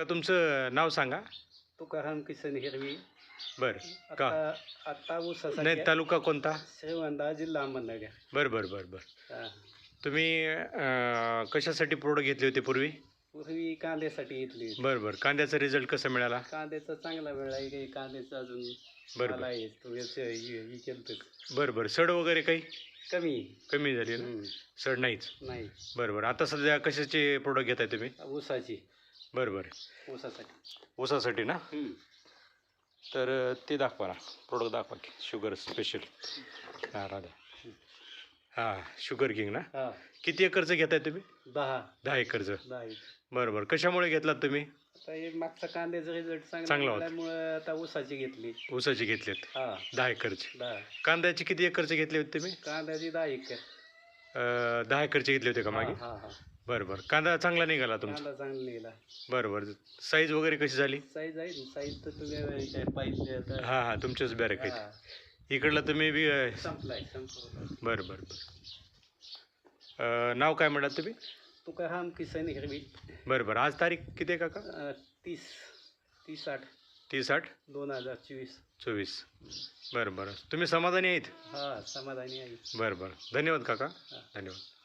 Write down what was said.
तुमचं नाव सांगा? तुकाराम किसन हिरवी. बरं का? आता आता नाही ऊसासाठी तालुका कोणता? श्रीवंदा जिल्हा अहमदनगर. बरं बरं बरं बरं. हा. तुम्ही अं, कशासाठी प्रोडक्ट घेतले होते पूर्वी? पूर्वी कांद्यासाठी घेतली होती. बरं बरं. कांद्याचा रिझल्ट कसा मिळाला? कांद्याचा चांगला वेळ आहे काही कांद्याचं अजून बरं मला बरं. आहे तो याचं हे- हे केलंच. बरं बरं. सड वगैरे काही? कमी. कमी झाली ना? हम्म. सड नाहीच. नाही. बरं बरं. आता सध्या कशाचे प्रोडक्ट घेताय तुम्ही? ऊसाची. बरं बरं. ऊसासाठी. ऊसासाठी ना. तर ते दाखवा ना. प्रोडक्ट दाखवा की. शुगर स्पेशल हां राधा. हां शुगर किंग ना? हा. किती एकरचं घेताय तुम्ही? दहा. दहा एकरचं. दहा. बरं बरं. कशामुळे घेतलात तुम्ही? आता हे मागचा कांद्याचा रिझल्ट चांगला चांगला होता. मिळाल्यामुळं आता ऊसाची घेतली. ऊसाचे घेतलेत. हा. दहा एकरचे. दहा. कांद्याचे किती एकरचे घेतले होते तुम्ही? कांद्याची दहा एकर. अं, दहा एकरचे घेतले होते का मागे? हा हा. बरं बरं. कांदा चांगला निघाला तुमचा? कांदा चांगला निघाला. बरं बरं. साईज वगैरे कशी झाली? साईज आहे ना साईज तर तुम्ही काय पाहिजे आता. हां हां तुमच्याच बॅरेक हा. आहेत इकडला तुम्ही बी अं, संपलाय संपला बरं बरं बरं. अं, नाव काय म्हणाल तुम्ही? तुकाराम किसन हिरवी. बरं बरं. आज तारीख किती आहे काका? तीस तीस आठ. तीस आठ? दोन हजार चोवीस. चोवीस. बरं बरं. तुम्ही समाधानी आहेत? हा समाधानी आहे. बरं बरं. धन्यवाद काका. धन्यवाद.